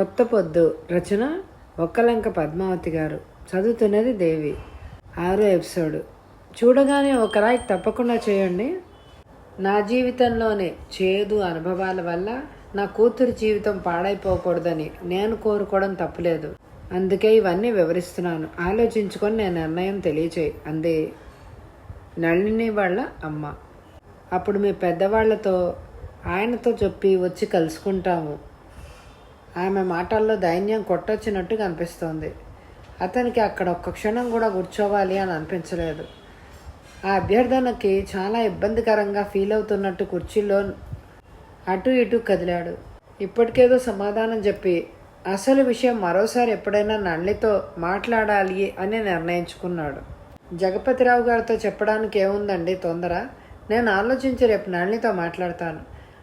కొత్త పొద్దు రచన ఒక్కలంక పద్మావతి గారు. చదువుతున్నది దేవి. ఆరో ఎపిసోడ్. చూడగానే ఒక రాయి తప్పకుండా చేయండి. నా జీవితంలోనే చేదు అనుభవాల వల్ల నా కూతురి జీవితం పాడైపోకూడదని నేను కోరుకోవడం తప్పులేదు. అందుకే ఇవన్నీ వివరిస్తున్నాను. ఆలోచించుకొని నేను నిర్ణయం తెలియచేయి అంది నళిని వాళ్ళ అమ్మ. అప్పుడు మీ పెద్దవాళ్ళతో ఆయనతో చెప్పి వచ్చి కలుసుకుంటాము. ఆమె మాటల్లో దైన్యం కొట్టొచ్చినట్టు కనిపిస్తోంది. అతనికి అక్కడ ఒక్క క్షణం కూడా కూర్చోవాలి అని అనిపించలేదు. ఆ అభ్యర్థనకి చాలా ఇబ్బందికరంగా ఫీల్ అవుతున్నట్టు కుర్చీలో అటు ఇటు కదిలాడు. ఇప్పటికేదో సమాధానం చెప్పి అసలు విషయం మరోసారి ఎప్పుడైనా నల్లితో మాట్లాడాలి అని నిర్ణయించుకున్నాడు. జగపతిరావు గారితో చెప్పడానికి ఏముందండి తొందర? నేను ఆలోచించి రేపు నళ్ళితో మాట్లాడతాను.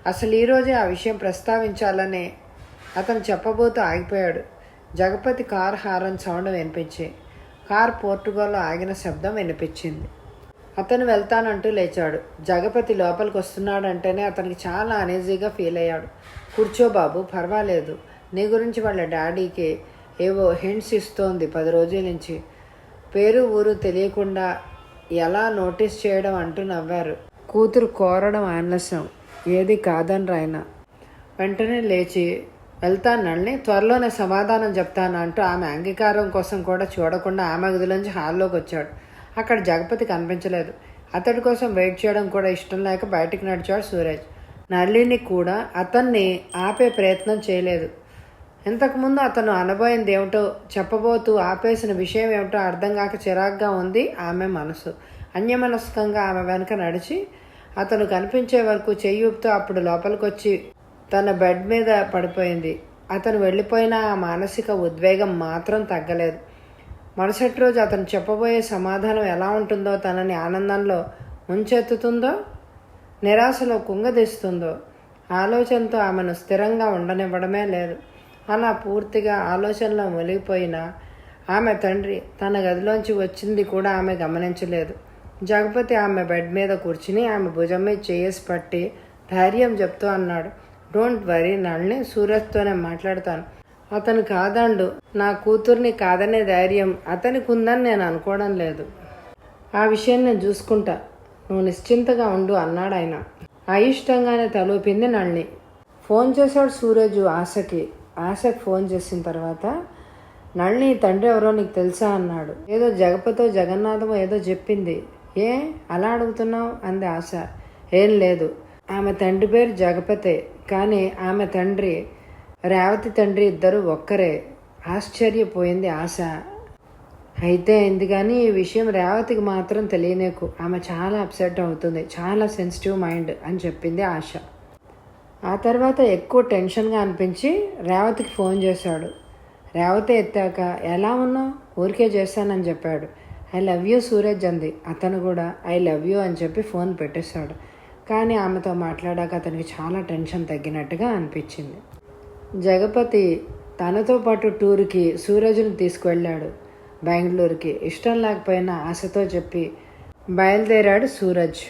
అసలు ఈరోజే ఆ విషయం ప్రస్తావించాలని అతను చెప్పబోతూ ఆగిపోయాడు. జగపతి కార్ హారన్ సౌండ్ వినిపించి కార్ పోర్టుగల్లో ఆగిన శబ్దం వినిపించింది. అతను వెళ్తానంటూ లేచాడు. జగపతి లోపలికి వస్తున్నాడంటేనే అతనికి చాలా అనేజీగా ఫీల్ అయ్యాడు. కూర్చో బాబు పర్వాలేదు. నీ గురించి వాళ్ళ డాడీకి ఏవో హింట్స్ ఇస్తోంది పది రోజుల నుంచి. పేరు ఊరు తెలియకుండా ఎలా నోటీస్ చేయడం అంటూ నవ్వారు. కూతురు కోరడం ఆలస్యం. ఏది కాదని రాయన వెంటనే లేచి వెళ్తానండి త్వరలోనే సమాధానం చెప్తాను అంటూ ఆమె అంగీకారం కోసం కూడా చూడకుండా ఆమె గదిలోంచి హాల్లోకి వచ్చాడు. అక్కడ జగపతి కనిపించలేదు. అతడి కోసం వెయిట్ చేయడం కూడా ఇష్టం లేక బయటికి నడిచాడు సూరజ్. నళిని కూడా అతన్ని ఆపే ప్రయత్నం చేయలేదు. ఇంతకుముందు అతను అనబోయింది ఏమిటో చెప్పబోతూ ఆపేసిన విషయం ఏమిటో అర్థం కాక చిరాగ్గా ఉంది ఆమె మనసు. అన్యమనస్కంగా ఆమె వెనుక నడిచి అతను కనిపించే వరకు చెయ్యూపుతూ అప్పుడు లోపలికొచ్చి తన బెడ్ మీద పడిపోయింది. అతను వెళ్ళిపోయిన ఆ మానసిక ఉద్వేగం మాత్రం తగ్గలేదు. మరుసటి రోజు అతను చెప్పబోయే సమాధానం ఎలా ఉంటుందో తనని ఆనందంలో ముంచెత్తుతుందో నిరాశలో కుంగదీస్తుందో ఆలోచనతో ఆమెను స్థిరంగా ఉండనివ్వడమే లేదు. అలా పూర్తిగా ఆలోచనలో మునిగిపోయిన ఆమె తండ్రి తన గదిలోంచి వచ్చింది కూడా ఆమె గమనించలేదు. జగపతి ఆమె బెడ్ మీద కూర్చుని ఆమె భుజం మీద చేసి పట్టి ధైర్యం చెప్తూ అన్నాడు. డోంట్ వరీ నళ్ళని సూరజ్తోనే మాట్లాడతాను. అతను కాదండు నా కూతుర్ని కాదనే ధైర్యం అతనికి ఉందని నేను అనుకోవడం లేదు. ఆ విషయం నేను చూసుకుంటా. నువ్వు నిశ్చింతగా ఉండు అన్నాడు ఆయన. అయిష్టంగానే తలూపింది నళిని. ఫోన్ చేశాడు సూరజ్ ఆశకి. ఆశకి ఫోన్ చేసిన తర్వాత నళ్ళని తండ్రి ఎవరో నీకు తెలుసా? అన్నాడు. ఏదో జగపతో జగన్నాథమో ఏదో చెప్పింది. ఏ? అలా అడుగుతున్నావు? అంది ఆశ. ఏం లేదు. ఆమె తండ్రి పేరు జగపతే కానీ ఆమె తండ్రి రేవతి తండ్రి ఇద్దరు ఒక్కరే. ఆశ్చర్యపోయింది ఆశ. అయితే అయింది కానీ ఈ విషయం రేవతికి మాత్రం తెలియనేకు ఆమె చాలా అప్సెట్ అవుతుంది చాలా సెన్సిటివ్ మైండ్ అని చెప్పింది ఆశ. ఆ తర్వాత ఎక్కువ టెన్షన్గా అనిపించి రేవతికి ఫోన్ చేశాడు. రేవతి ఎత్తాక ఎలా ఉన్నావు? ఊరికే చేశానని చెప్పాడు. ఐ లవ్ యూ సూరజ్ అంది. అతను కూడా ఐ లవ్ యూ అని చెప్పి ఫోన్ పెట్టేశాడు. కానీ ఆమెతో మాట్లాడాక అతనికి చాలా టెన్షన్ తగ్గినట్టుగా అనిపించింది. జగపతి తనతో పాటు టూర్కి సూరజ్ను తీసుకువెళ్ళాడు బెంగళూరుకి ఇష్టం లేకపోయినా ఆశతో చెప్పి బయలుదేరాడు సూరజ్.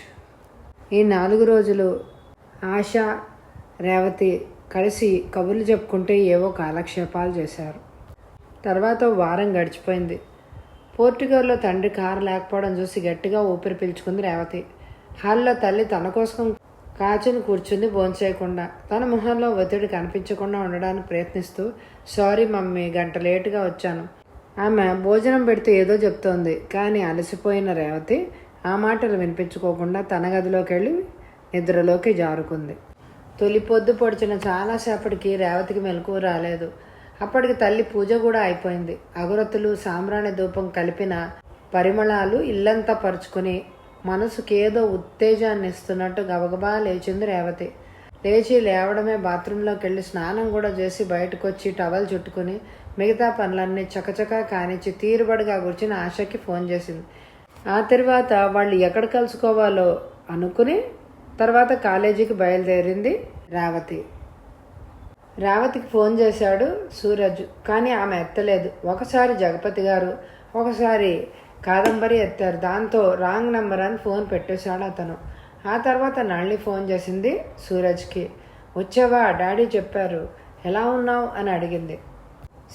ఈ నాలుగు రోజులు ఆశ రేవతి కలిసి కబుర్లు చెప్పుకుంటే ఏవో కాలక్షేపాలు చేశారు. తర్వాత వారం గడిచిపోయింది. పోర్టుగల్లో తండ్రి కారు లేకపోవడం చూసి గట్టిగా ఊపిరి పీల్చుకుంది రేవతి. హాల్లో తల్లి తన కోసం కాచుని కూర్చుంది భోంచేయకుండా. తన మొహంలో ఒత్తిడి కనిపించకుండా ఉండడానికి ప్రయత్నిస్తూ సారీ మమ్మీ గంట లేటుగా వచ్చాను. ఆమె భోజనం పెడితే ఏదో చెప్తోంది. కానీ అలసిపోయిన రేవతి ఆ మాటలు వినిపించుకోకుండా తన గదిలోకి వెళ్ళి నిద్రలోకి జారుకుంది. తొలి పొద్దు పొడిచిన చాలాసేపటికి రేవతికి మెలకువ రాలేదు. అప్పటికి తల్లి పూజ కూడా అయిపోయింది. అగరత్తులు సాంబ్రాణి ధూపం కలిపిన పరిమళాలు ఇల్లంతా పరుచుకుని మనసుకి ఏదో ఉత్తేజాన్ని ఇస్తున్నట్టు గబగబా లేచింది రేవతి. లేచి లేవడమే బాత్రూంలోకి వెళ్ళి స్నానం కూడా చేసి బయటకు వచ్చి టవల్ చుట్టుకుని మిగతా పనులన్నీ చకచకా కానిచ్చి తీరుబడిగా కూర్చుని ఆశకి ఫోన్ చేసింది. ఆ తర్వాత వాళ్ళు ఎక్కడ కలుసుకోవాలో అనుకుని తర్వాత కాలేజీకి బయలుదేరింది రేవతి. రేవతికి ఫోన్ చేశాడు సూరజ్ కానీ ఆమె ఎత్తలేదు. ఒకసారి జగపతి గారు ఒకసారి కాదంబరి ఎత్తారు. దాంతో రాంగ్ నెంబర్ అని ఫోన్ పెట్టేశాడు అతను. ఆ తర్వాత నళిని ఫోన్ చేసింది సూరజ్కి. వచ్చావా? డాడీ చెప్పారు. ఎలా ఉన్నావు? అని అడిగింది.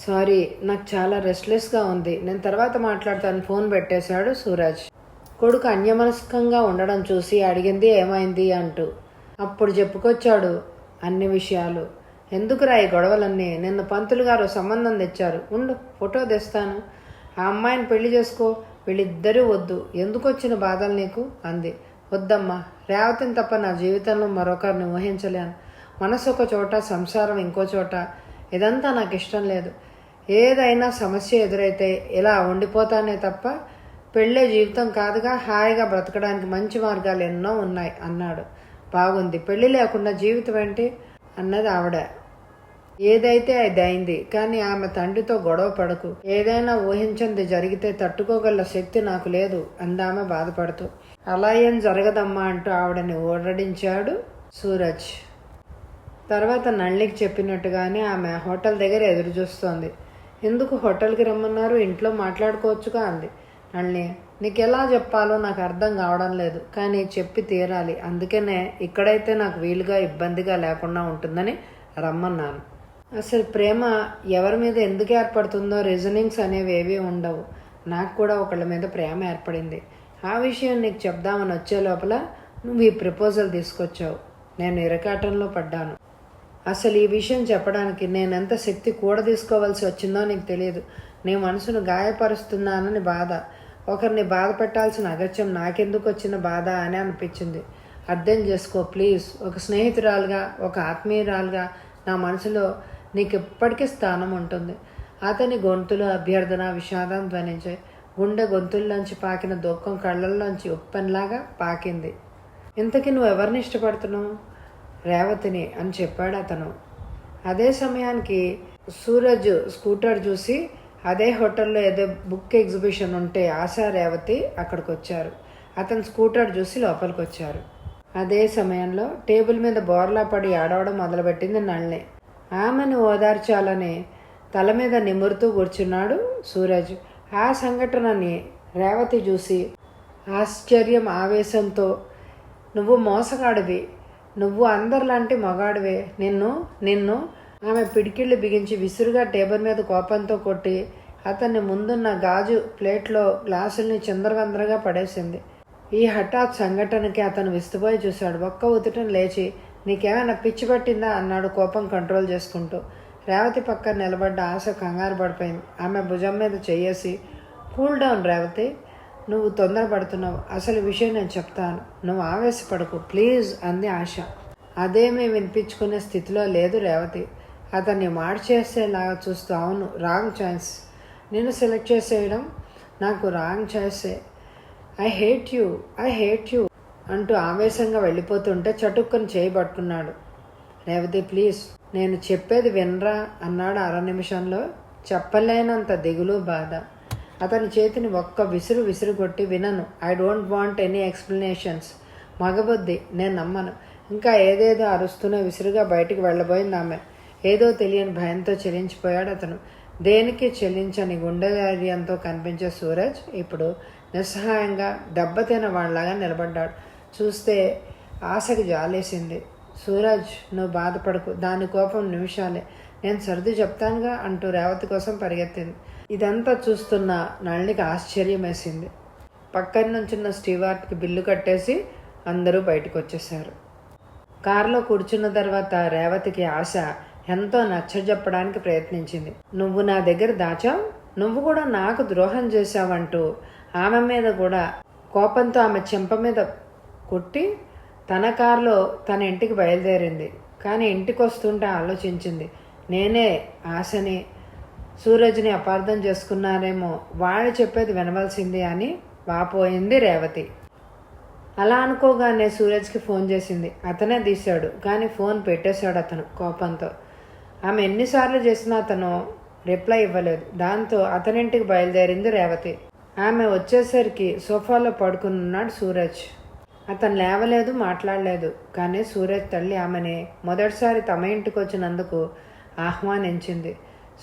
సారీ నాకు చాలా రెస్ట్లెస్గా ఉంది. నేను తర్వాత మాట్లాడతాను. ఫోన్ పెట్టేశాడు సూరజ్. కొడుకు అన్యమనస్కంగా ఉండడం చూసి అడిగింది ఏమైంది అంటూ. అప్పుడు చెప్పుకొచ్చాడు అన్ని విషయాలు. ఎందుకురా ఈ గొడవలన్నీ? నిన్న పంతులు గారు సంబంధం తెచ్చారు. ఉండు ఫోటో తెస్తాను. ఆ అమ్మాయిని పెళ్ళి చేసుకో. వీళ్ళిద్దరూ వద్దు. ఎందుకు వచ్చిన బాధలు నీకు? అంది. వద్దమ్మా రేవతిని తప్ప నా జీవితంలో మరొకరిని ఊహించలేను. మనసు ఒక చోట సంసారం ఇంకో చోట. ఇదంతా నాకు ఇష్టం లేదు. ఏదైనా సమస్య ఎదురైతే ఇలా ఉండిపోతానే తప్ప పెళ్ళే జీవితం కాదుగా హాయిగా బ్రతకడానికి మంచి మార్గాలు ఎన్నో ఉన్నాయి అన్నాడు. బాగుంది. పెళ్ళి లేకుండా జీవితం ఏంటి? అన్నది ఆవిడ. ఏదైతే అది అయింది కానీ ఆమె తండ్రితో గొడవ పడకు. ఏదైనా ఊహించింది జరిగితే తట్టుకోగల శక్తి నాకు లేదు అందామె బాధపడుతూ. అలా ఏం జరగదమ్మా అంటూ ఆవిడని ఓడడించాడు సూరజ్. తర్వాత నళ్ళికి చెప్పినట్టుగానే ఆమె హోటల్ దగ్గర ఎదురు చూస్తోంది. ఎందుకు హోటల్కి రమ్మన్నారు? ఇంట్లో మాట్లాడుకోవచ్చుగా అంది. నళ్ళి నీకు ఎలా చెప్పాలో నాకు అర్థం కావడం లేదు కానీ చెప్పి తీరాలి. అందుకనే ఇక్కడైతే నాకు వీలుగా ఇబ్బందిగా లేకుండా ఉంటుందని రమ్మన్నాను. అసలు ప్రేమ ఎవరి మీద ఎందుకు ఏర్పడుతుందో రీజనింగ్స్ అనేవి ఏవీ ఉండవు. నాకు కూడా ఒకళ్ళ మీద ప్రేమ ఏర్పడింది. ఆ విషయం నీకు చెప్దామని వచ్చే లోపల నువ్వు ఈ ప్రపోజల్ తీసుకొచ్చావు. నేను ఇరకాటంలో పడ్డాను. అసలు ఈ విషయం చెప్పడానికి నేనెంత శక్తి కూడ తీసుకోవాల్సి వచ్చిందో నీకు తెలియదు. నీ మనసును గాయపరుస్తున్నానని బాధ. ఒకరిని బాధ పెట్టాల్సిన అగత్యం నాకెందుకు వచ్చిన బాధ అని అనిపించింది. అర్థం చేసుకో ప్లీజ్ ఒక స్నేహితురాలుగా ఒక ఆత్మీయురాలుగా నా మనసులో నీకు ఎప్పటికీ స్థానం ఉంటుంది. అతని గొంతులో అభ్యర్థన విషాదం ధ్వనించాయి. గుండె గొంతుల్లోంచి పాకిన దుఃఖం కళ్ళల్లోంచి ఉప్పెన్లాగా పాకింది. ఇంతకీ నువ్వు ఎవరిని ఇష్టపడుతున్నావు? రేవతిని అని చెప్పాడు అతను. అదే సమయానికి సూరజ్ స్కూటర్ చూసి అదే హోటల్లో ఏదో బుక్ ఎగ్జిబిషన్ ఉంటే ఆశా రేవతి అక్కడికి వచ్చారు అతను స్కూటర్ చూసి లోపలికి వచ్చారు అదే సమయంలో టేబుల్ మీద బోర్లా పడి ఆడవడం మొదలుపెట్టింది నళిని. ఆమెను ఓదార్చాలని తల మీద నిమురుతూ కూర్చున్నాడు సూరజ్. ఆ సంఘటనని రేవతి చూసి ఆశ్చర్యం ఆవేశంతో నువ్వు మోసగాడివి. నువ్వు అందరిలాంటి మగాడివే. నిన్ను నిన్ను ఆమె పిడికిళ్ళు బిగించి విసురుగా టేబుల్ మీద కోపంతో కొట్టి అతన్ని ముందున్న గాజు ప్లేట్లో గ్లాసుల్ని చిందరవందరగా పడేసింది. ఈ హఠాత్ సంఘటనకి అతను విస్తుపోయి చూశాడు. ఒక్క ఉతుటం లేచి నీకేమైనా పిచ్చి పట్టిందా అన్నాడు కోపం కంట్రోల్ చేసుకుంటూ. రేవతి పక్కన నిలబడ్డ ఆశ కంగారు పడిపోయింది. ఆమె భుజం మీద చేయేసి కూల్ డౌన్ రేవతి నువ్వు తొందరపడుతున్నావు. అసలు విషయం నేను చెప్తాను. నువ్వు ఆవేశపడకు ప్లీజ్ అంది ఆశ. అదేమీ వినిపించుకునే స్థితిలో లేదు రేవతి. అతన్ని మార్చేసేలాగా చూస్తూ అవును రాంగ్ ఛాయిస్ నేను సెలెక్ట్ చేసేయడం నాకు wrong ఛాయిసే I hate you I hate you. అంటూ ఆవేశంగా వెళ్ళిపోతుంటే చటుక్కుని చేయబట్టుకున్నాడు రేవతి ప్లీజ్ నేను చెప్పేది వినరా? అన్నాడు అర నిమిషంలో. చెప్పలేనంత దిగులు బాధ. అతని చేతిని ఒక్క విసురు విసురు కొట్టి వినను. I don't want any explanations. మగబుద్ధి నేను నమ్మను. ఇంకా ఏదేదో అరుస్తూనే విసురుగా బయటికి వెళ్ళబోయింది ఆమె. ఏదో తెలియని భయంతో చెల్లించిపోయాడు అతను. దేనికి చెల్లించని గుండె ధైర్యంతో కనిపించే సూరజ్ ఇప్పుడు నిస్సహాయంగా దెబ్బతిన వాళ్ళలాగా నిలబడ్డాడు. చూస్తే ఆశకు జాలేసింది. సూరజ్ నువ్వు బాధపడకు దాని కోపం నిమిషాలే. నేను సర్ది చెప్తానుగా అంటూ రేవతి కోసం పరిగెత్తింది. ఇదంతా చూస్తున్న నళినికి ఆశ్చర్యం వేసింది పక్కన నుంచున్న స్టీవార్ట్కి బిల్లు కట్టేసి అందరూ బయటకు వచ్చేసారు కారులో కూర్చున్న తర్వాత రేవతికి ఆశ ఎంతో నచ్చజెప్పడానికి ప్రయత్నించింది. నువ్వు నా దగ్గర దాచావు? నువ్వు కూడా నాకు ద్రోహం చేశావంటూ ఆమె మీద కూడా కోపంతో ఆమె చెంప మీద కొట్టి తన కారులో తన ఇంటికి బయలుదేరింది. కానీ ఇంటికి వస్తుంటే ఆలోచించింది. నేనే ఆశని సూరజ్ని అపార్థం చేసుకున్నారేమో వాళ్ళు చెప్పేది వినవలసింది అని వాపోయింది రేవతి. అలా అనుకోగానే సూరజ్కి ఫోన్ చేసింది. అతనే తీశాడు కానీ ఫోన్ పెట్టేశాడు అతను కోపంతో. ఆమె ఎన్నిసార్లు చేసినా అతను రిప్లై ఇవ్వలేదు. దాంతో అతనింటికి బయలుదేరింది రేవతి. ఆమె వచ్చేసరికి సోఫాలో పడుకున్నాడు సూరజ్. అతను లేవలేదు మాట్లాడలేదు. కానీ సూరజ్ తల్లి ఆమెని మొదటిసారి తమ ఇంటికి వచ్చినందుకు ఆహ్వానించింది.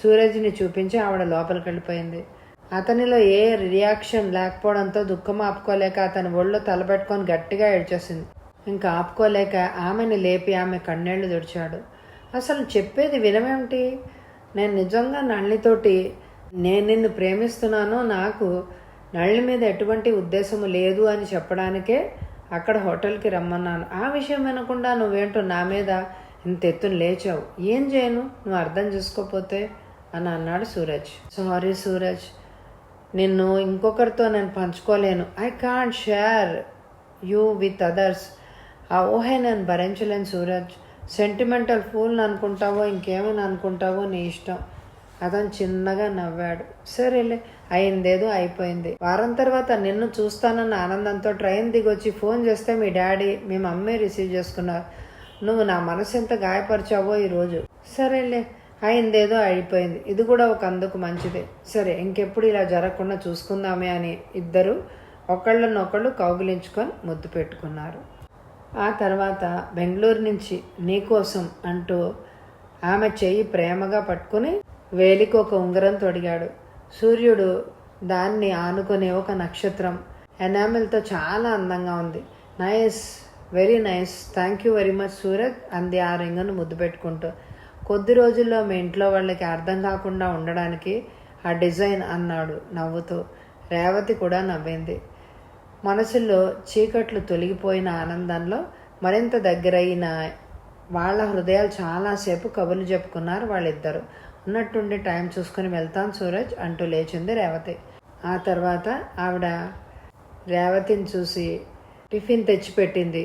సూరజ్ని చూపించి ఆవిడ లోపలికి వెళ్ళిపోయింది. అతనిలో ఏ రియాక్షన్ లేకపోవడంతో దుఃఖం ఆపుకోలేక అతని ఒళ్ళో తలపెట్టుకొని గట్టిగా ఏడ్చేసింది. ఇంకా ఆపుకోలేక ఆమెని లేపి ఆమె కన్నీళ్ళు తుడిచాడు. అసలు చెప్పేది వినమేమిటి నేను నిజంగా నళ్ళితోటి నేను నిన్ను ప్రేమిస్తున్నాను నాకు నళ్ళి మీద ఎటువంటి ఉద్దేశము లేదు అని చెప్పడానికే అక్కడ హోటల్కి రమ్మన్నాను. ఆ విషయం వినకుండా నువ్వేంటో నా మీద ఇంత ఎత్తున లేచావు. ఏం చేయను? నువ్వు అర్థం చేసుకోపోతే? అని అన్నాడు సూరజ్. సారీ సూరజ్. నిన్ను ఇంకొకరితో నేను పంచుకోలేను. I can't share you with others ఆ ఊహే నేను భరించలేను సూరజ్. సెంటిమెంటల్ ఫూల్ అనుకుంటావో ఇంకేమైనా అనుకుంటావో నీ ఇష్టం. అతను చిన్నగా నవ్వాడు. సరేలే. అయిందేదో అయిపోయింది. వారం తర్వాత నిన్ను చూస్తానన్న ఆనందంతో ట్రైన్ దిగొచ్చి ఫోన్ చేస్తే మీ డాడీ మీ మమ్మీ రిసీవ్ చేసుకున్నారు. నువ్వు నా మనసు ఎంత గాయపరిచావో ఈరోజు సరేలే అయిందేదో అయిపోయింది. ఇది కూడా ఒక అందుకు మంచిదే. సరే ఇంకెప్పుడు ఇలా జరగకుండా చూసుకుందామే అని ఇద్దరు ఒకళ్ళనొకళ్ళు కౌగిలించుకొని ముద్దు పెట్టుకున్నారు. ఆ తర్వాత బెంగళూరు నుంచి నీకోసం అంటూ ఆమె చెయ్యి ప్రేమగా పట్టుకుని వేలికి ఒక ఉంగరం తొడిగాడు. సూర్యుడు దాన్ని ఆనుకునే ఒక నక్షత్రం. ఎనామిల్తో చాలా అందంగా ఉంది. Nice very nice. Thank you very much Suraj అంది ఆ రింగును ముద్దు పెట్టుకుంటూ. కొద్ది రోజుల్లో మీ ఇంట్లో వాళ్ళకి అర్థం కాకుండా ఉండడానికి ఆ డిజైన్ అన్నాడు నవ్వుతూ. రేవతి కూడా నవ్వింది. మనసులో చీకట్లు తొలగిపోయిన ఆనందంలో మరింత దగ్గరైన వాళ్ళ హృదయాలు చాలాసేపు కబుర్లు చెప్పుకున్నారు వాళ్ళిద్దరు. ఉన్నట్టుండి టైం చూసుకుని వెళ్తాను సూరజ్ అంటూ లేచింది రేవతి. ఆ తర్వాత ఆవిడ రేవతిని చూసి టిఫిన్ తెచ్చిపెట్టింది.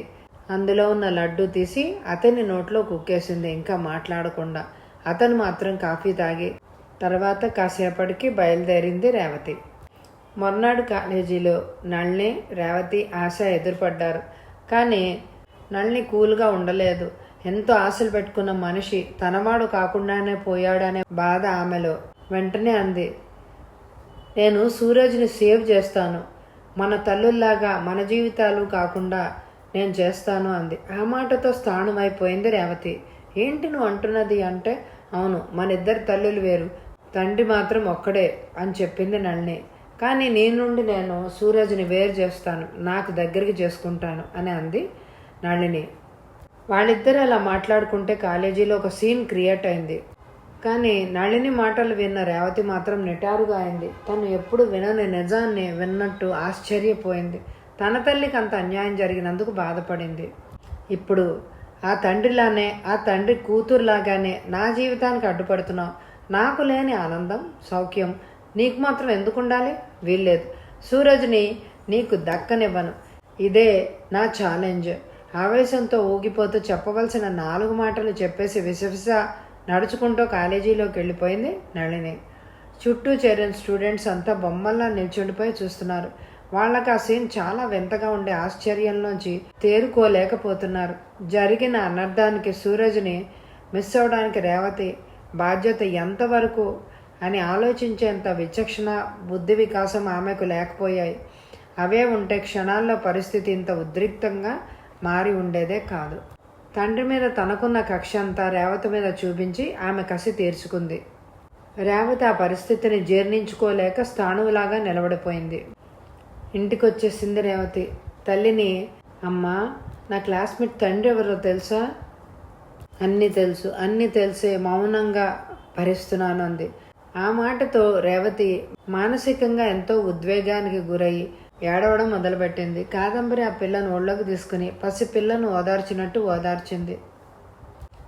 అందులో ఉన్న లడ్డు తీసి అతని నోట్లో కుక్కేసింది ఇంకా మాట్లాడకుండా. అతను మాత్రం కాఫీ తాగి తర్వాత కాసేపటికి బయలుదేరింది రేవతి. మొన్నాడు కాలేజీలో నళిని రేవతి ఆశ ఎదురుపడ్డారు. కానీ నళిని కూల్గా ఉండలేదు. ఎంతో ఆశలు పెట్టుకున్న మనిషి తనవాడు కాకుండానే పోయాడనే బాధ ఆమెలో. వెంటనే అంది నేను సూరజ్ని సేవ్ చేస్తాను. మన తల్లుల్లాగా మన జీవితాలు కాకుండా నేను చేస్తాను అంది. ఆ మాటతో స్థానమైపోయింది రేవతి. ఏంటి నువ్వు అంటున్నది అంటే అవును మన ఇద్దరు తల్లులు వేరు. తండ్రి మాత్రం ఒక్కడే అని చెప్పింది నళిని. కానీ నీ నుండి నేను సూరజ్ని వేరు చేస్తాను. నాకు దగ్గరికి చేసుకుంటాను అని అంది నళిని. వాళ్ళిద్దరు అలా మాట్లాడుకుంటే కాలేజీలో ఒక సీన్ క్రియేట్ అయింది. కానీ నళిని మాటలు విన్న రేవతి మాత్రం నిటారుగా అయింది. తను ఎప్పుడు వినని నిజాన్ని విన్నట్టు ఆశ్చర్యపోయింది. తన తల్లికి అంత అన్యాయం జరిగినందుకు బాధపడింది. ఇప్పుడు ఆ తండ్రిలానే ఆ తండ్రి కూతురులాగానే నా జీవితానికి అడ్డుపడుతున్నావు. నాకు లేని ఆనందం సౌఖ్యం నీకు మాత్రం ఎందుకు ఉండాలి వీల్లేదు. సూరజ్ని నీకు దక్కనివ్వను. ఇదే నా ఛాలెంజ్. ఆవేశంతో ఊగిపోతూ చెప్పవలసిన నాలుగు మాటలు చెప్పేసి విసవిస నడుచుకుంటూ కాలేజీలోకి వెళ్ళిపోయింది నళిని. చుట్టూ చేరిన స్టూడెంట్స్ అంతా బొమ్మల్లా నిల్చుండిపోయి చూస్తున్నారు. వాళ్ళకి ఆ సీన్ చాలా వింతగా ఉండే ఆశ్చర్యంలోంచి తేరుకోలేకపోతున్నారు. జరిగిన అనర్థానికి సూరజ్ని మిస్ అవడానికి రేవతి బాధ్యత ఎంతవరకు అని ఆలోచించేంత విచక్షణ బుద్ధి వికాసం ఆమెకు లేకపోయాయి. అవే ఉంటే క్షణాల్లో పరిస్థితి ఇంత ఉద్రిక్తంగా మారి ఉండేదే కాదు. తండ్రి మీద తనకున్న కక్ష అంతా రేవతి మీద చూపించి ఆమె కసి తీర్చుకుంది. రేవతి ఆ పరిస్థితిని జీర్ణించుకోలేక స్థాణువులాగా నిలబడిపోయింది. ఇంటికొచ్చేసింది రేవతి తల్లిని అమ్మా నా క్లాస్మేట్ తండ్రి ఎవరో తెలుసా? అన్నీ తెలుసు అన్నీ తెలిసే మౌనంగా భరిస్తున్నాను అంది. ఆ మాటతో రేవతి మానసికంగా ఎంతో ఉద్వేగానికి గురయ్యి ఏడవడం మొదలుపెట్టింది. కాదంబరి ఆ పిల్లను ఒళ్ళోకి తీసుకుని పసి పిల్లను ఓదార్చినట్టు ఓదార్చింది.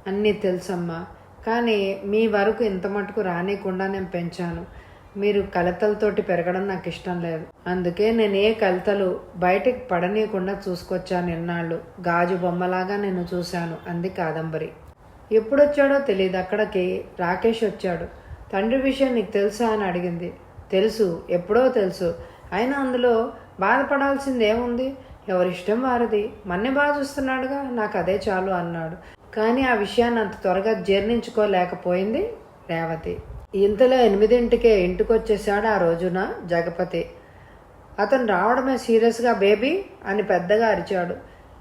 అన్నీ తెలుసమ్మా. కానీ మీ వరకు ఇంత మటుకు రానికుండా నేను పెంచాను. మీరు కలతలతోటి పెరగడం నాకు ఇష్టం లేదు. అందుకే నేను ఏ కలతలు బయటికి పడనీయకుండా చూసుకొచ్చాను ఎన్నాళ్ళు గాజు బొమ్మలాగా నేను చూశాను. అంది కాదంబరి. ఎప్పుడొచ్చాడో తెలియదు అక్కడికి రాకేష్ వచ్చాడు. తండ్రి విషయం నీకు తెలుసా అని అడిగింది. తెలుసు. ఎప్పుడో తెలుసు. అయినా అందులో బాధపడాల్సింది ఏముంది ఎవరిష్టం వారిది. మన్నే బాగా చూస్తున్నాడుగా నాకు అదే చాలు అన్నాడు. కానీ ఆ విషయాన్ని అంత త్వరగా జీర్ణించుకోలేకపోయింది రేవతి. ఇంతలో ఎనిమిదింటికే ఇంటికి వచ్చేసాడు ఆ రోజున జగపతి. అతను రావడమే సీరియస్గా బేబీ అని పెద్దగా అరిచాడు.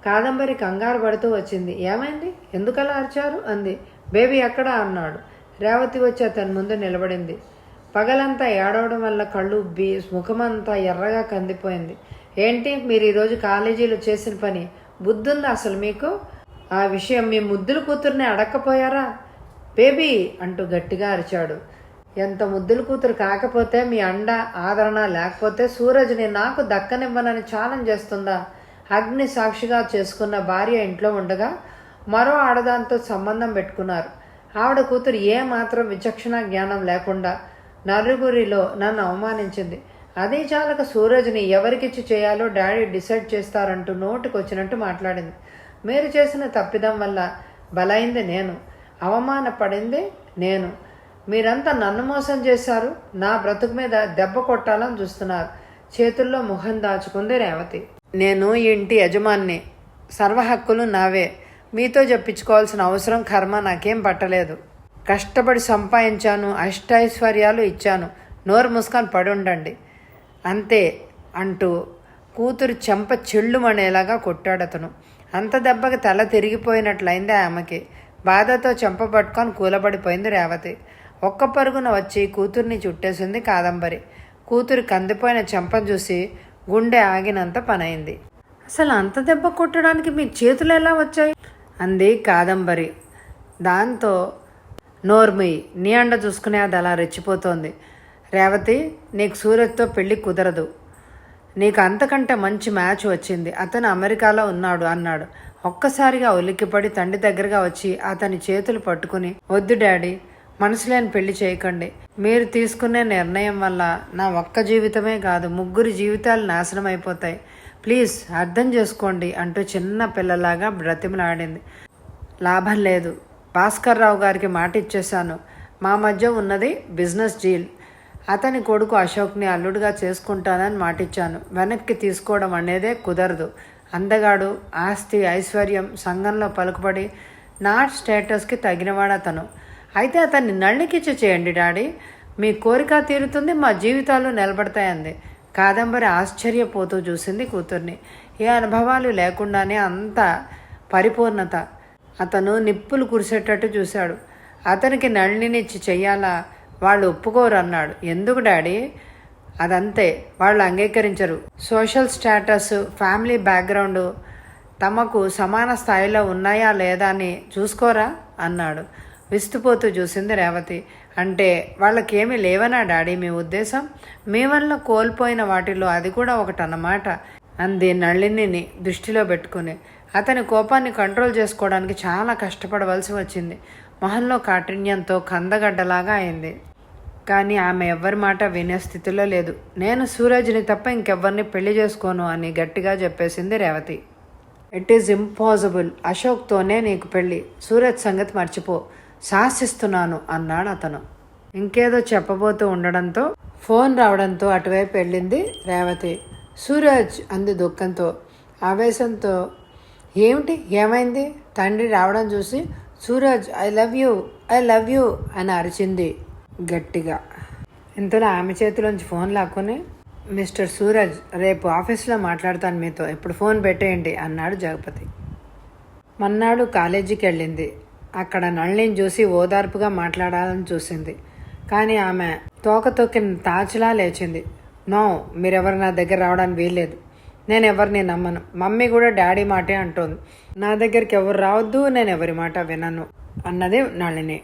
కాదంబరి కంగారు పడుతూ వచ్చింది. ఏమైంది? ఎందుకలా అరిచారు? అంది. బేబీ ఎక్కడా? అన్నాడు. రేవతి వచ్చి అతని ముందు నిలబడింది. పగలంతా ఏడవడం వల్ల కళ్ళు ఉబ్బి ముఖమంతా ఎర్రగా కందిపోయింది. ఏంటి? మీరు ఈరోజు కాలేజీలో చేసిన పని బుద్ధుందా అసలు మీకు? ఆ విషయం మీ ముద్దుల కూతుర్ని అడక్కపోయారా? బేబీ! అంటూ గట్టిగా అరిచాడు. ఎంత ముద్దుల కూతురు కాకపోతే మీ అండ ఆదరణ లేకపోతే సూరజ్ని నాకు దక్కనివ్వనని ఛాలెంజ్ చేస్తుందా? అగ్ని సాక్షిగా చేసుకున్న భార్య ఇంట్లో ఉండగా మరో ఆడదాంతో సంబంధం పెట్టుకున్నారు. ఆవిడ కూతురు ఏ మాత్రం విచక్షణ జ్ఞానం లేకుండా నలుగురిలో నన్ను అవమానించింది. అదే చాలక సూరజ్ని ఎవరికిచ్చి చేయాలో డాడీ డిసైడ్ చేస్తారంటూ నోటుకొచ్చినట్టు మాట్లాడింది. మీరు చేసిన తప్పిదం వల్ల బలైంది నేను. అవమానపడింది నేను. మీరంతా నన్ను మోసం చేశారు. నా బ్రతుకు మీద దెబ్బ కొట్టాలని చూస్తున్నారు. చేతుల్లో ముఖం దాచుకుంది రేవతి. నేను ఈ ఇంటి యజమాన్ని. సర్వ హక్కులు నావే. మీతో చెప్పించుకోవాల్సిన అవసరం కర్మ నాకేం పట్టలేదు. కష్టపడి సంపాదించాను అష్టైశ్వర్యాలు ఇచ్చాను. నోరు మూసుకొని పడి ఉండండి అంతే అంటూ కూతురు చెంప చెల్లుమనేలాగా కొట్టాడు అతను అంత దెబ్బకి తల తిరిగిపోయినట్లయింది ఆమెకి. బాధతో చెంప పట్టుకొని కూలబడిపోయింది రేవతి. ఒక్క పరుగున వచ్చి కూతుర్ని చుట్టేసింది కాదంబరి. కూతురు కందిపోయిన చెంపను చూసి గుండె ఆగినంత పనైంది. అసలు అంత దెబ్బ కొట్టడానికి మీ చేతులు ఎలా వచ్చాయి? అంది కాదంబరి. దాంతో నోర్మయ్యి నీ అండ చూసుకునే అది అలా రెచ్చిపోతోంది. రేవతి నీకు సూరత్తో పెళ్ళి కుదరదు. నీకు అంతకంటే మంచి మ్యాచ్ వచ్చింది. అతను అమెరికాలో ఉన్నాడు అన్నాడు. ఒక్కసారిగా ఉలిక్కిపడి తండ్రి దగ్గరగా వచ్చి అతని చేతులు పట్టుకుని వద్దు డాడీ మనసులేని పెళ్ళి చేయకండి. మీరు తీసుకునే నిర్ణయం వల్ల నా ఒక్క జీవితమే కాదు ముగ్గురు జీవితాలు నాశనం అయిపోతాయి. ప్లీజ్ అర్థం చేసుకోండి అంటూ చిన్న పిల్లలాగా బ్రతిమలాడింది. లాభం లేదు. భాస్కర్ రావు గారికి మాట ఇచ్చేశాను మా మధ్య ఉన్నది బిజినెస్ డీల్. అతని కొడుకు అశోక్ని అల్లుడుగా చేసుకుంటానని మాటిచ్చాను. వెనక్కి తీసుకోవడం అనేదే కుదరదు. అందగాడు ఆస్తి ఐశ్వర్యం సంఘంలో పలుకుబడి నా స్టేటస్కి తగినవాడు అతను అయితే అతన్ని నళ్ళకిచ్చి చేయండి డాడీ. మీ కోరిక తీరుతుంది మా జీవితాలు నిలబడతాయంది. కాదంబరి ఆశ్చర్యపోతూ చూసింది కూతుర్ని. ఏ అనుభవాలు లేకుండానే అంత పరిపూర్ణత. అతను నిప్పులు కురిసేటట్టు చూశాడు. అతనికి నళినిచ్చి చెయ్యాలా? వాళ్ళు ఒప్పుకోరు అన్నాడు. ఎందుకు డాడీ? అదంతే వాళ్ళు అంగీకరించరు. సోషల్ స్టేటస్ ఫ్యామిలీ బ్యాక్గ్రౌండ్ తమకు సమాన స్థాయిలో ఉన్నాయా లేదా అని చూసుకోరా? అన్నాడు. విస్తుపోతూ చూసింది రేవతి. అంటే వాళ్ళకేమీ లేవనా డాడీ మీ ఉద్దేశం? మీ వల్ల కోల్పోయిన వాటిలో అది కూడా ఒకటన్నమాట అంది నళినిని దృష్టిలో పెట్టుకుని. అతని కోపాన్ని కంట్రోల్ చేసుకోవడానికి చాలా కష్టపడవలసి వచ్చింది. మొహంలో కాఠిన్యంతో కందగడ్డలాగా అయింది. కానీ ఆమె ఎవ్వరి మాట వినే స్థితిలో లేదు. నేను సూరజ్ని తప్ప ఇంకెవ్వరిని పెళ్ళి చేసుకోను అని గట్టిగా చెప్పేసింది రేవతి. ఇట్ ఈజ్ ఇంపాసిబుల్ అశోక్తోనే నీకు పెళ్ళి సూరజ్ సంగతి మర్చిపో. శాసిస్తున్నాను అన్నాడు అతను. ఇంకేదో చెప్పబోతూ ఉండడంతో ఫోన్ రావడంతో అటువైపు వెళ్ళింది రేవతి. సూరజ్ అంది దుఃఖంతో ఆవేశంతో ఏమిటి? ఏమైంది? తండ్రి రావడం చూసి Suraj I love you I love you అని అరిచింది గట్టిగా. ఇంతలో ఆమె చేతిలోంచి ఫోన్ లాక్కొని మిస్టర్ సూరజ్ రేపు ఆఫీస్లో మాట్లాడతాను మీతో. ఇప్పుడు ఫోన్ పెట్టేయండి అన్నాడు జగపతి. మన్నాడు కాలేజీకి వెళ్ళింది అక్కడ నళిని చూసి ఓదార్పుగా మాట్లాడాలని చూసింది. కానీ ఆమె తోక తొక్కిన తాచులా లేచింది. నో మీరెవరు నా దగ్గర రావడానికి వీల్లేదు. నేను ఎవరిని నమ్మను. మమ్మీ కూడా డాడీ మాటే అంటోంది. నా దగ్గరికి ఎవరు రావద్దు నేను ఎవరి మాట వినను అన్నది నళిని.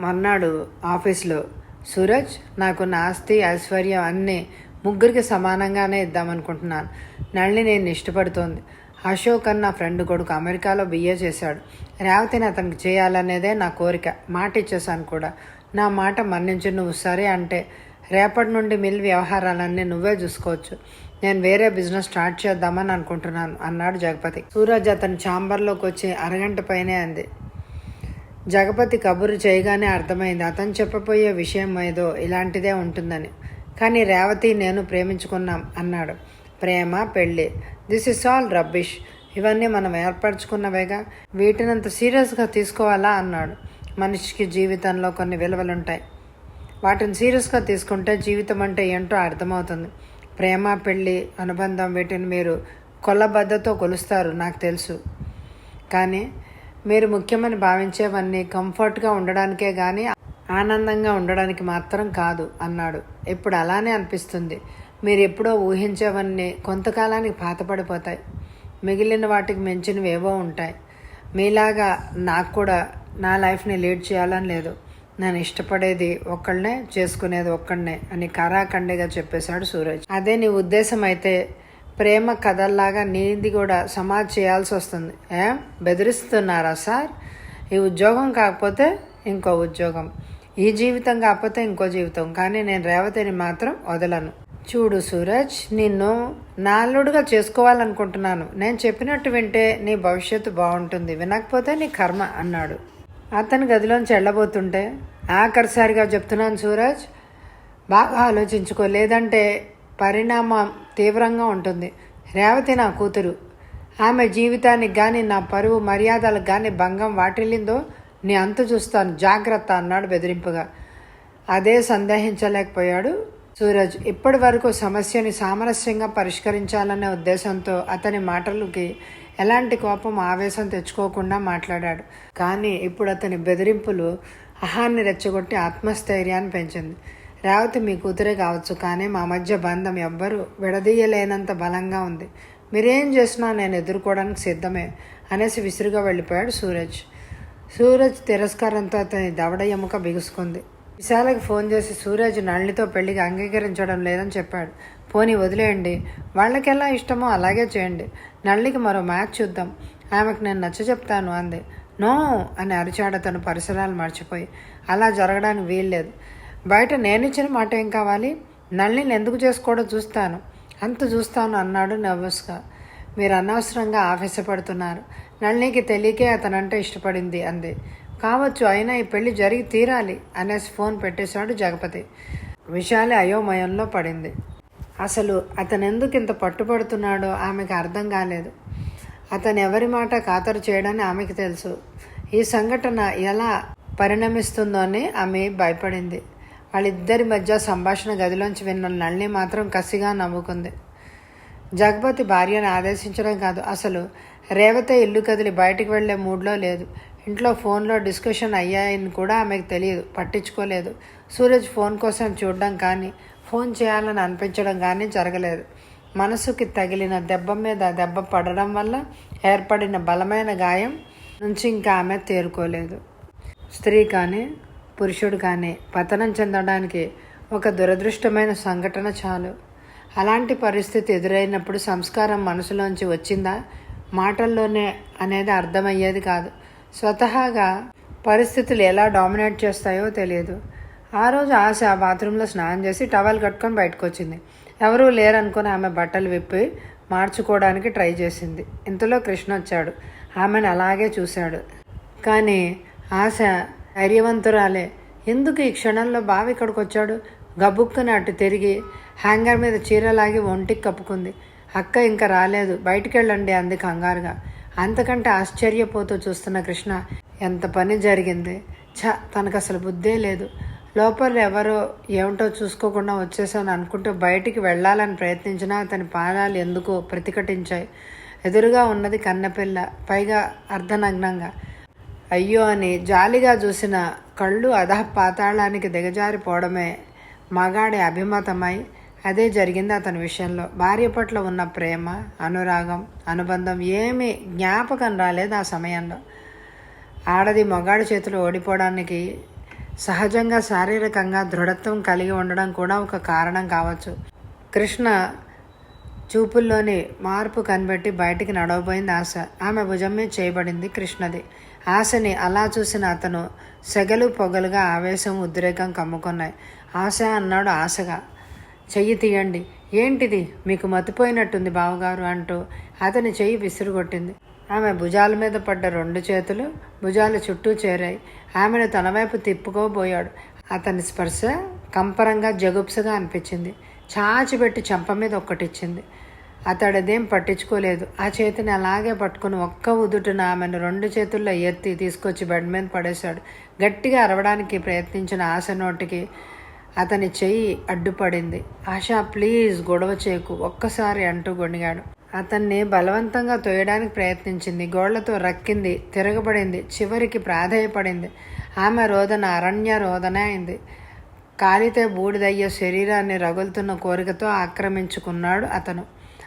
మర్నాడు ఆఫీస్లో సూరజ్ నాకు నా ఆస్తి ఐశ్వర్యం అన్నీ ముగ్గురికి సమానంగానే ఇద్దామనుకుంటున్నాను. నళిని నేను ఇష్టపడుతోంది. అశోక్ అన్న ఫ్రెండ్ కొడుకు అమెరికాలో బిఏ చేశాడు. రేవతిని అతనికి చేయాలనేదే నా కోరిక. మాట ఇచ్చేసాను కూడా. నా మాట మన్నించి నువ్వు సరే అంటే రేపటి నుండి మిల్ వ్యవహారాలన్నీ నువ్వే చూసుకోవచ్చు. నేను వేరే బిజినెస్ స్టార్ట్ చేద్దామని అనుకుంటున్నాను అన్నాడు జగపతి. సూరజ్ అతని ఛాంబర్లోకి వచ్చి అరగంట పైనే అంది. జగపతి కబురు చేయగానే అర్థమైంది అతను చెప్పబోయే విషయం ఏదో ఇలాంటిదే ఉంటుందని. కానీ రేవతి నేను ప్రేమించుకున్నాం అన్నాడు. ప్రేమ పెళ్ళి. This is all rubbish. ఇవన్నీ మనం ఏర్పరచుకున్నవేగా? వీటినంత సీరియస్గా తీసుకోవాలా అన్నాడు. మనిషికి జీవితంలో కొన్ని విలువలుంటాయి. వాటిని సీరియస్గా తీసుకుంటే జీవితం అంటే ఏంటో అర్థమవుతుంది. ప్రేమ పెళ్ళి అనుబంధం వీటిని మీరు కొల్లబద్దతో కొలుస్తారు నాకు తెలుసు. కానీ మీరు ముఖ్యమని భావించేవన్నీ కంఫర్ట్గా ఉండడానికే కానీ ఆనందంగా ఉండడానికి మాత్రం కాదు అన్నాడు. ఇప్పుడు అలానే అనిపిస్తుంది. మీరు ఎప్పుడో ఊహించేవన్నీ కొంతకాలానికి పాతపడిపోతాయి. మిగిలిన వాటికి మించినవి ఏవో ఉంటాయి. మీలాగా నాకు కూడా నా లైఫ్ని లీడ్ చేయాలని లేదు. నేను ఇష్టపడేది ఒక్కళ్ళనే చేసుకునేది ఒక్కడనే అని కరాఖండిగా చెప్పేశాడు సూరజ్. అదే నీ ఉద్దేశం అయితే ప్రేమ కథల్లాగా నీది కూడా సమాజ్ చేయాల్సి వస్తుంది. ఏ? బెదిరిస్తున్నారా సార్? ఈ ఉద్యోగం కాకపోతే ఇంకో ఉద్యోగం. ఈ జీవితం కాకపోతే ఇంకో జీవితం. కానీ నేను రేవతిని మాత్రం వదలను. చూడు సూరజ్ నిన్ను నాలుడుగా చేసుకోవాలనుకుంటున్నాను. నేను చెప్పినట్టు వింటే నీ భవిష్యత్తు బాగుంటుంది. వినకపోతే నీ కర్మ అన్నాడు. అతని గదిలోంచి వెళ్ళబోతుంటే ఆఖరిసారిగా చెప్తున్నాను సూరజ్ బాగా ఆలోచించుకో. లేదంటే పరిణామం తీవ్రంగా ఉంటుంది. రేవతి నా కూతురు. ఆమె జీవితానికి కానీ నా పరువు మర్యాదలకు కానీ భంగం వాటిల్లిందో నీ అంతు చూస్తాను. జాగ్రత్త అన్నాడు బెదిరింపుగా. అదే సందేహించలేకపోయాడు సూరజ్. ఇప్పటి వరకు సమస్యని సామరస్యంగా పరిష్కరించాలనే ఉద్దేశంతో అతని మాటలకి ఎలాంటి కోపం ఆవేశం తెచ్చుకోకుండా మాట్లాడాడు. కానీ ఇప్పుడు అతని బెదిరింపులు అహాన్ని రెచ్చగొట్టి ఆత్మస్థైర్యాన్ని పెంచింది. రేవతి మీ కూతురే కావచ్చు కానీ మా మధ్య బంధం ఎవ్వరూ విడదీయలేనంత బలంగా ఉంది. మీరేం చేసినా నేను ఎదుర్కోవడానికి సిద్ధమే అనేసి విసురుగా వెళ్ళిపోయాడు సూరజ్. సూరజ్ తిరస్కారంతో అతని దవడ ఎముక బిగుసుకుంది. విశాలకి ఫోన్ చేసి సూరజ్ నళ్ళితో పెళ్ళికి అంగీకరించడం లేదని చెప్పాడు. పోనీ వదిలేయండి. వాళ్ళకెలా ఇష్టమో అలాగే చేయండి. నళినికి మరో మ్యాచ్ చూద్దాం. ఆమెకు నేను నచ్చ చెప్తాను అంది. నో అని అరిచాడు అతను పరిసరాలు మర్చిపోయి. అలా జరగడానికి వీల్లేదు. బయట నేనిచ్చిన మాట ఏం కావాలి? నళిని ఎందుకు చేసుకోవడం చూస్తాను. అంత చూస్తాను అన్నాడు నర్వస్గా. మీరు అనవసరంగా ఆవేశపడుతున్నారు. నళినికి తెలియకే అతనంటే ఇష్టపడింది అంది. కావచ్చు అయినా ఈ పెళ్ళి జరిగి తీరాలి అనేసి ఫోన్ పెట్టేశాడు జగపతి. విశాలి అయోమయంలో పడింది. అసలు అతను ఎందుకు ఇంత పట్టుబడుతున్నాడో ఆమెకు అర్థం కాలేదు. అతను ఎవరి మాట ఖాతరు చేయడని ఆమెకు తెలుసు. ఈ సంఘటన ఎలా పరిణమిస్తుందో అని ఆమె భయపడింది. వాళ్ళిద్దరి మధ్య సంభాషణ గదిలోంచి విన్న నళిని మాత్రం కసిగా నవ్వుకుంది. జగపతి భార్యను ఆదేశించడం కాదు. అసలు రేవతే ఇల్లు కదిలి బయటికి వెళ్ళే మూడ్లో లేదు. ఇంట్లో ఫోన్లో డిస్కషన్ అయ్యాయని కూడా ఆమెకు తెలియదు. పట్టించుకోలేదు. సూరజ్ ఫోన్ కోసం చూడడం కానీ ఫోన్ చేయాలని అనిపించడం కానీ జరగలేదు. మనసుకి తగిలిన దెబ్బ మీద దెబ్బ పడడం వల్ల ఏర్పడిన బలమైన గాయం నుంచి ఇంకా ఆమె తేరుకోలేదు. స్త్రీ కానీ పురుషుడు కానీ పతనం చెందడానికి ఒక దురదృష్టమైన సంఘటన చాలు. అలాంటి పరిస్థితి ఎదురైనప్పుడు సంస్కారం మనసులోంచి వచ్చిందా? మాటల్లోనే అనేది అర్థమయ్యేది కాదు. స్వతహాగా పరిస్థితులు ఎలా డామినేట్ చేస్తాయో తెలియదు. ఆ రోజు ఆశ బాత్రూంలో స్నానం చేసి టవల్ కట్టుకొని బయటకు వచ్చింది ఎవరూ లేరనుకుని ఆమె బట్టలు విప్పి మార్చుకోవడానికి ట్రై చేసింది. ఇంతలో కృష్ణ వచ్చాడు. ఆమెను అలాగే చూశాడు. కానీ ఆశ ధైర్యవంతురాలే. ఎందుకు ఈ క్షణంలో బావి ఇక్కడికి వచ్చాడు గబుక్కుని అటు తిరిగి హ్యాంగర్ మీద చీరలాగి ఒంటికి కప్పుకుంది. అక్క ఇంకా రాలేదు. బయటికి వెళ్ళండి అంది కంగారుగా. అంతకంటే ఆశ్చర్యపోతూ చూస్తున్న కృష్ణ ఎంత పని జరిగింది? ఛ తనకు అసలు బుద్ధే లేదు. లోపల ఎవరో ఏమిటో చూసుకోకుండా వచ్చేసాను అనుకుంటూ బయటికి వెళ్ళాలని ప్రయత్నించినా అతని పాదాలు ఎందుకో ప్రతిఘటించాయి. ఎదురుగా ఉన్నది కన్నపిల్ల పైగా అర్ధనగ్నంగా. అయ్యో అని జాలిగా చూసిన కళ్ళు అధః పాతాళానికి దిగజారిపోవడమే మగాడి అభిమతమై అదే జరిగింది అతని విషయంలో. భార్య పట్ల ఉన్న ప్రేమ అనురాగం అనుబంధం ఏమీ జ్ఞాపకం రాలేదు ఆ సమయంలో. ఆడది మగాడి చేతిలో ఓడిపోవడానికి సహజంగా శారీరకంగా దృఢత్వం కలిగి ఉండడం కూడా ఒక కారణం కావచ్చు. కృష్ణ చూపుల్లోని మార్పు కనిపెట్టి బయటికి నడవబోయింది ఆశ. ఆమె భుజం మీద చేయబడింది కృష్ణది. ఆశని అలా చూసిన అతను సెగలు పొగలుగా ఆవేశం ఉద్రేకం కమ్ముకున్నాయి. ఆశ అన్నాడు ఆశగా. చెయ్యి తీయండి. ఏంటిది? మీకు మతిపోయినట్టుంది బావగారు అంటూ అతని చెయ్యి విసురుగొట్టింది. ఆమె భుజాల మీద పడ్డ రెండు చేతులు భుజాల చుట్టూ చేరాయి. ఆమెను తన వైపు తిప్పుకోబోయాడు. అతని స్పర్శ కంపరంగా జగుప్సగా అనిపించింది. చాచిపెట్టి చెంప మీద ఒక్కటిచ్చింది. అతడదేం పట్టించుకోలేదు. ఆ చేతిని అలాగే పట్టుకుని ఒక్క ఉదుటిన ఆమెను రెండు చేతుల్లో ఎత్తి తీసుకొచ్చి బెడ్ మీద పడేశాడు. గట్టిగా అరవడానికి ప్రయత్నించిన ఆశ నోటికి అతని చెయ్యి అడ్డుపడింది. ఆశా ప్లీజ్ గొడవ చేయకు. ఒక్కసారి అంటూ గొణిగాడు. అతన్ని బలవంతంగా తోయడానికి ప్రయత్నించింది. గోళ్ళతో రక్కింది తిరగబడింది చివరికి ప్రాధేయపడింది. ఆమె రోదన అరణ్య రోదన అయింది. కాలితే బూడిదయ్యే శరీరాన్ని రగులుతున్న కోరికతో ఆక్రమించుకున్నాడు అతను.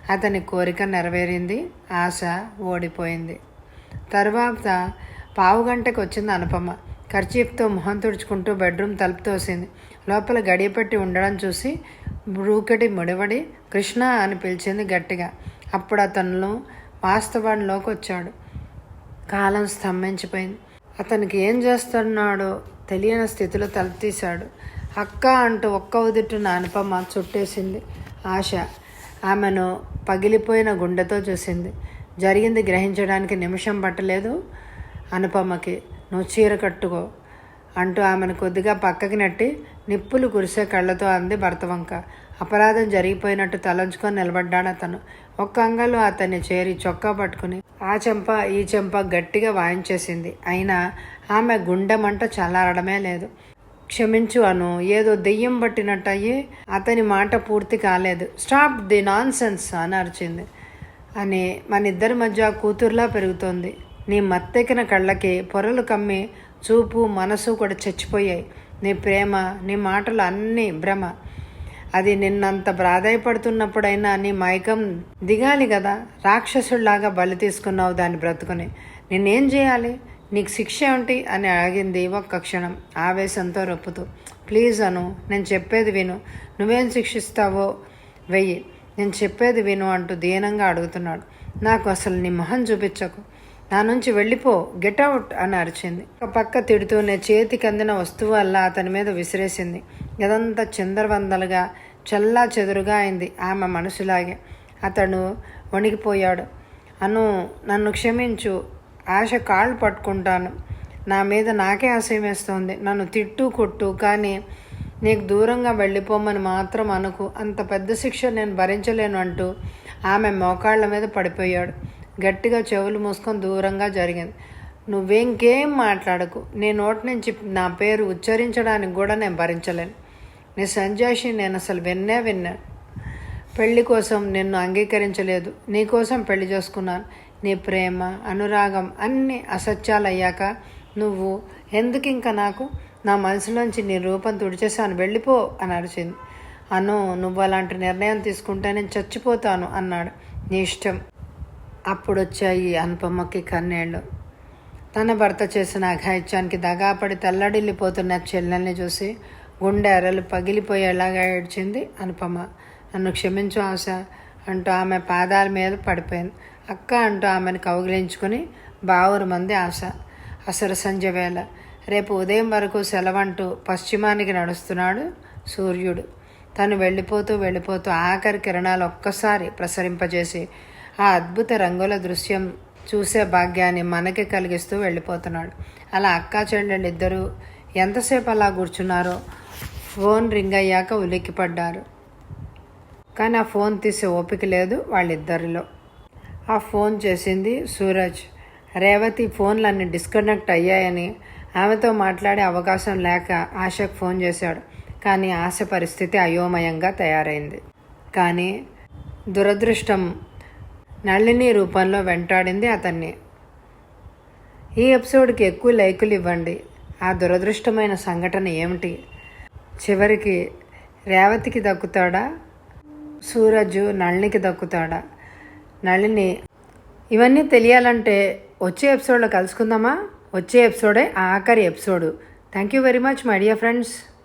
అతని కోరిక నెరవేరింది ఆశ ఓడిపోయింది. తర్వాత పావు గంటకు వచ్చింది అనుపమ. ఖర్చీఫ్తో మొహం తుడుచుకుంటూ బెడ్రూమ్ తలుపు తోసింది. లోపల గడియపెట్టి ఉండడం చూసి బ్రూకటి ముడివడి కృష్ణ అని పిలిచింది గట్టిగా. అప్పుడు అతను వాస్తవంలోకి వచ్చాడు కాలం స్తంభించిపోయింది. అతనికి ఏం చేస్తున్నాడో తెలియని స్థితిలో తలతీశాడు. అక్క అంటూ ఒక్క ఉదుటున్న అనుపమ చుట్టేసింది. ఆశ ఆమెను పగిలిపోయిన గుండెతో చూసింది. జరిగింది గ్రహించడానికి నిమిషం పట్టలేదు అనుపమకి. నువ్వు చీర కట్టుకో అంటూ ఆమెను కొద్దిగా పక్కకి నెట్టి నిప్పులు కురిసే కళ్ళతో అంది భర్త వంక అపరాధం జరిగిపోయినట్టు తలంచుకొని నిలబడ్డాడు అతను. ఒక్క అంగలో అతన్ని చేరి చొక్కా పట్టుకుని ఆ చెంప ఈ చెంప గట్టిగా వాయించేసింది. అయినా ఆమె గుండెమంట చల్లారడమే లేదు. క్షమించు అను ఏదో దెయ్యం పట్టినట్టయి అతని మాట పూర్తి కాలేదు. స్టాప్ ది నాన్ సెన్స్ అని అరిచింది. అని మన ఇద్దరి మధ్య కూతురులా పెరుగుతోంది. నీ మత్తెక్కిన కళ్ళకి పొరలు కమ్మి చూపు మనసు కూడా చచ్చిపోయాయి. నీ ప్రేమ నీ మాటలు అన్నీ భ్రమ. అది నిన్నంత ప్రాధాయపడుతున్నప్పుడైనా నీ మైకం దిగాలి కదా? రాక్షసుడిలాగా బలి తీసుకున్నావు దాన్ని బ్రతుకుని. నిన్నేం చేయాలి? నీకు శిక్ష ఏమిటి? అని అడిగింది ఒక్క క్షణం. ఆవేశంతో రొప్పుతూ. ప్లీజ్ అను నేను చెప్పేది విను. నువ్వేం శిక్షిస్తావో వెయ్యి. నేను చెప్పేది విను అంటూ దీనంగా అడుగుతున్నాడు. నాకు అసలు నీ మొహం చూపించకు. నా నుంచి వెళ్ళిపో గెట్ అవుట్ అని అరిచింది. ఒక పక్క తిడుతూనే చేతికి అందిన వస్తువు వల్ల అతని మీద విసిరేసింది. గదంతా చిందరవందలుగా చల్లా చెదురుగా అయింది ఆమె మనసులాగే. అతడు వణికిపోయాడు. అను నన్ను క్షమించు ఆశ కాళ్ళు పట్టుకుంటాను. నా మీద నాకే అసహ్యం వేస్తోంది. నన్ను తిట్టు కొట్టు కానీ నీకు దూరంగా వెళ్ళిపోమని మాత్రం అనుకు. అంత పెద్ద శిక్ష నేను భరించలేను అంటూ ఆమె మోకాళ్ళ మీద పడిపోయాడు. గట్టిగా చెవులు మూసుకొని దూరంగా జరిగింది. నువ్వేంకేం మాట్లాడకు? నీ నోటి నుంచి నా పేరు ఉచ్చరించడానికి కూడా నేను భరించలేను. నీ సంజాషి నేను అసలు విన్నే విన్నాను పెళ్ళి కోసం నిన్ను అంగీకరించలేదు. నీ కోసం పెళ్ళి చేసుకున్నాను. నీ ప్రేమ అనురాగం అన్ని అసత్యాలు అయ్యాక నువ్వు ఎందుకు ఇంకా నాకు? నా మనసులోంచి నీ రూపం తుడిచేసాను వెళ్ళిపో అని అరిచింది. అను నువ్వు అలాంటి నిర్ణయం తీసుకుంటే నేను చచ్చిపోతాను అన్నాడు. నీ ఇష్టం. అప్పుడు వచ్చాయి అనుపమ్మకి కన్నేళ్ళు తన భర్త చేసిన అఘాయిత్యానికి దగాపడి తల్లడిల్లిపోతున్న చెల్లెల్ని చూసి గుండె అరలు పగిలిపోయేలాగా ఏడ్చింది అనుపమ నన్ను క్షమించు ఆశ అంటూ ఆమె పాదాల మీద పడిపోయింది. అక్క అంటూ ఆమెను కౌగిలించుకుని బావురు మంది ఆశ. అసలు సంధ్య వేళ. రేపు ఉదయం వరకు సెలవంటూ పశ్చిమానికి నడుస్తున్నాడు సూర్యుడు. తను వెళ్ళిపోతూ వెళ్ళిపోతూ ఆఖరి కిరణాలు ఒక్కసారి ప్రసరింపజేసి ఆ అద్భుత రంగుల దృశ్యం చూసే భాగ్యాన్ని మనకి కలిగిస్తూ వెళ్ళిపోతున్నాడు. అలా అక్కా చెల్లెళ్ళు ఇద్దరు ఎంతసేపు అలా కూర్చున్నారో ఫోన్ రింగ్ అయ్యాక ఉలిక్కిపడ్డారు కానీ ఆ ఫోన్ తీసే ఓపిక లేదు వాళ్ళిద్దరిలో. ఆ ఫోన్ చేసింది సూరజ్. రేవతి ఫోన్లన్నీ డిస్కనెక్ట్ అయ్యాయని ఆమెతో మాట్లాడే అవకాశం లేక ఆశకు ఫోన్ చేశాడు. కానీ ఆశ పరిస్థితి అయోమయంగా తయారైంది. కానీ దురదృష్టం నళిని రూపంలో వెంటాడింది అతన్ని. ఈ ఎపిసోడ్కి ఎక్కువ లైకులు ఇవ్వండి. ఆ దురదృష్టమైన సంఘటన ఏమిటి? చివరికి రేవతికి దక్కుతాడా? సూరజ్ నళినికి దక్కుతాడా? నళిని ఇవన్నీ తెలియాలంటే వచ్చే ఎపిసోడ్లో కలుసుకుందామా? వచ్చే ఎపిసోడే ఆఖరి episode. Thank you very much my dear friends.